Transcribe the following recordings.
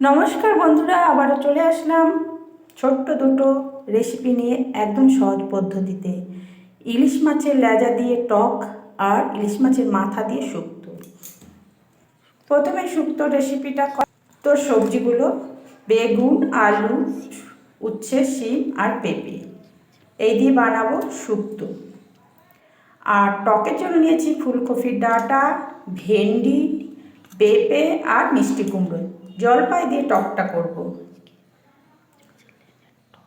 নমস্কার বন্ধুরা, আবারও চলে আসলাম ছোট্ট দুটো রেসিপি নিয়ে একদম সহজ পদ্ধতিতে। ইলিশ মাছের লেজা দিয়ে টক আর ইলিশ মাছের মাথা দিয়ে শুক্ত। প্রথমে শুক্ত রেসিপিটা তোর সবজিগুলো বেগুন, আলু, উচ্ছে, শিম আর পেঁপে। এই দিয়ে বানাবো শুক্ত। আর টকের জন্য নিয়েছি ফুলকপির ডাঁটা, ভেন্ডি, পেঁপে আর মিষ্টি কুমড়ো। জলপাই দিয়ে টকটা করব।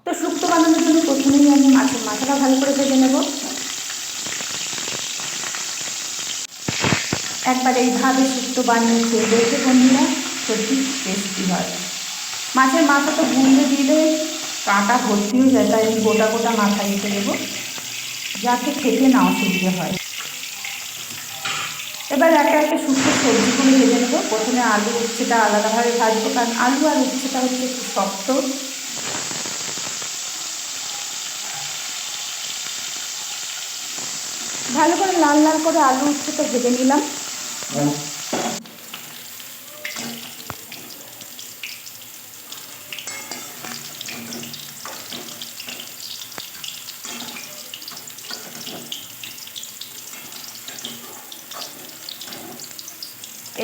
তো শুক্তো বানানোর জন্য প্রথমেই আমি মাছের মাথাটা ভালো করে ভেজে নেব। একবার এইভাবে শুক্তো বানিয়ে খেয়ে দেখে বন্ধুরা সত্যি টেস্টি হয়। মাছের মাথা তো গুঁড়ে দিলে কাঁটা ভর্তি হয়ে যায়, তাই আমি গোটা গোটা মাথা রেখে দেবো যাতে খেতে না অসুবিধে হয়। এবার একে একে শুকনো সবজিগুলো ভেজে নেব। প্রথমে আলু উচ্ছেটা আলাদাভাবে ভাজবো, কারণ আলু আর উচ্ছেটা হচ্ছে একটু শক্ত। ভালো করে লাল লাল করে আলু উচ্ছেটা ভেজে নিলাম।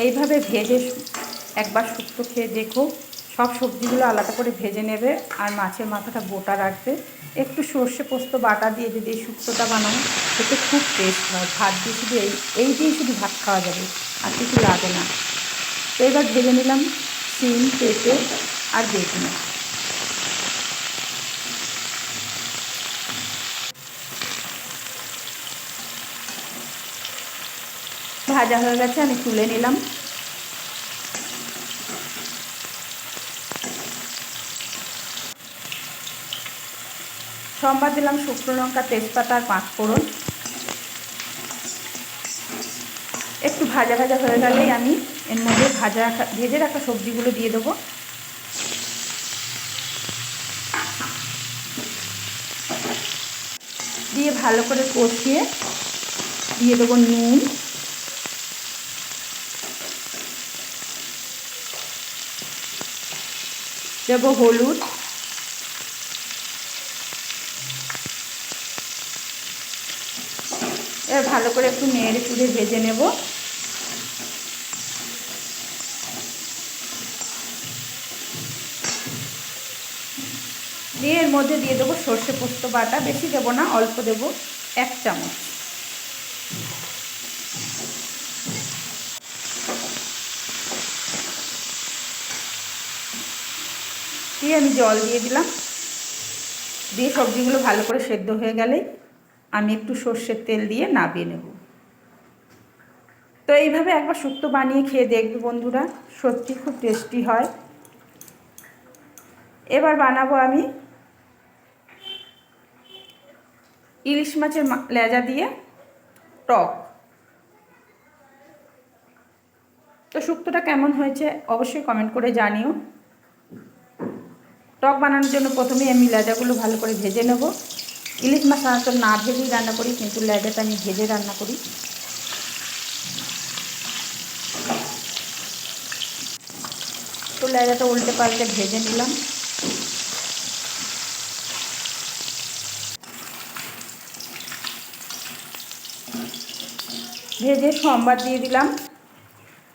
এইভাবে ভেজে একবার শুক্তো খেয়ে দেখো। সব সবজিগুলো আলাদা করে ভেজে নেবে আর মাছের মাথাটা গোটা রাখবে। একটু সর্ষে পোস্ত বাটা দিয়ে যদি এই শুক্তোটা বানানো খেতে খুব টেস্ট হয়। ভাত দিয়ে শুধু এই এই দিয়েই শুধু ভাত খাওয়া যাবে আর কিছু লাগে না। তো এবার ভেজে নিলাম, সিম, পেঁপে আর বেগুন। ভাজা হয়ে গেছে, আমি তুলে নিলাম। সোমবার দিলাম শুকনো লঙ্কা, তেজপাতা আর পাঁচ ফোড়ন। একটু ভাজা ভাজা হয়ে গেলেই আমি এর মধ্যে ভাজা রাখা, ভেজে রাখা সবজিগুলো দিয়ে দেবো। দিয়ে ভালো করে কষিয়ে দিয়ে দেবো নুন। দেবো হলুদ। এবার ভালো করে একটু নেড়ে চুড়ে ভেজে নেব। দিয়ে এর মধ্যে দিয়ে দেবো সর্ষে পোস্ত বাটা। বেশি দেবো না, অল্প দেবো এক চামচ। দিয়ে আমি জল দিয়ে দিলাম। দিয়ে সবজিগুলো ভালো করে সেদ্ধ হয়ে গেলে আমি একটু সর্ষের তেল দিয়ে নাবিয়ে নেব। তো এইভাবে একবার শুক্তো বানিয়ে খেয়ে দেখবে বন্ধুরা, সত্যি খুব টেস্টি হয়। এবার বানাবো আমি ইলিশ মাছের লেজা দিয়ে টক। তো শুক্তোটা কেমন হয়েছে অবশ্যই কমেন্ট করে জানিও। টক বানানোর জন্য প্রথমে আমি লেজাগুলো ভালো করে ভেজে নেব। ইলিশ মাছ সাধারণত না ভেজেই রান্না করি, কিন্তু লেজাটা আমি ভেজে রান্না করি। তো লেজাটা উল্টে পাল্টে ভেজে নিলাম। ভেজে সোমবার দিয়ে দিলাম।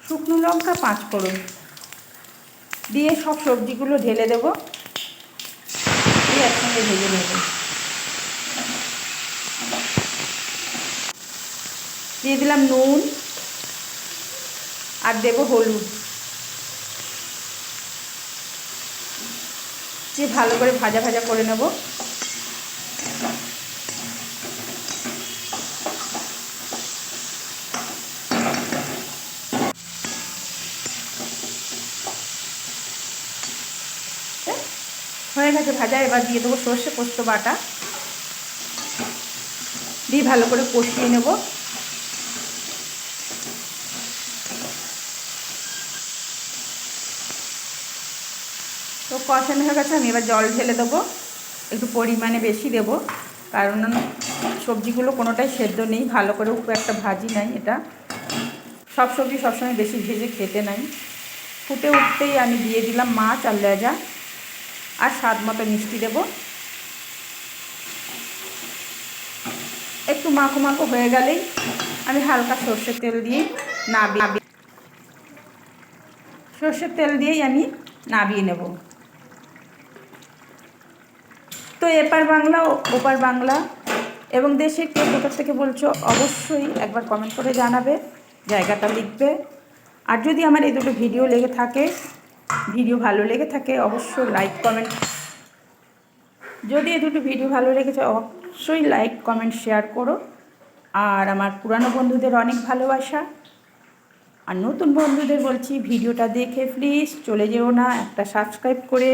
শুকনো লঙ্কা পাঁচ ফোড়ন দিয়ে সব সবজিগুলো ঢেলে দেবো। দিয়ে একসঙ্গে ভেজে নেব। দিয়ে দিলাম নুন আর দেব হলুদ। যে ভালো করে ভাজা ভাজা করে নেব। হয়ে গেছে ভাজা, এবার দিয়ে দেবো সর্ষে পোস্ত বাটা। দিয়ে ভালো করে কষিয়ে নেব। তো কষানো হয়ে গেছে, আমি এবার জল ঢেলে দেবো। একটু পরিমাণে বেশি দেব, কারণ সবজিগুলো কোনোটাই সেদ্ধ নেই, ভালো করে খুব একটা ভাজি নাই এটা। সব সবজি সবসময় বেশি ভেজে খেতে নাই। ফুটে উঠতেই আমি দিয়ে দিলাম মাছ আর লেজা। আর স্বাদ মতো মিষ্টি দেব। একটু মাখো মাখো হয়ে গেলেই আমি হালকা সর্ষের তেল দিয়ে নাবি সর্ষের তেল দিয়েই আমি নাবিয়ে নেব। তো এপার বাংলা ওপার বাংলা এবং দেশের কে কোথা থেকে বলছো, অবশ্যই একবার কমেন্ট করে জানাবে, জায়গাটা লিখবে। আর যদি আমার এই দুটো ভিডিও লেগে থাকে ভিডিও ভালো লেগে থাকে, অবশ্যই লাইক কমেন্ট যদি এই দুটো ভিডিও ভালো লেগেছে অবশ্যই লাইক কমেন্ট শেয়ার করো। আর আমার পুরানো বন্ধুদের অনেক ভালোবাসা। আর নতুন বন্ধুদের বলছি, ভিডিওটা দেখে প্লিজ চলে যেও না, একটা সাবস্ক্রাইব করে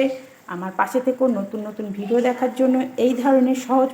আমার পাশে থেকেও নতুন নতুন ভিডিও দেখার জন্য। এই ধরনের সহজ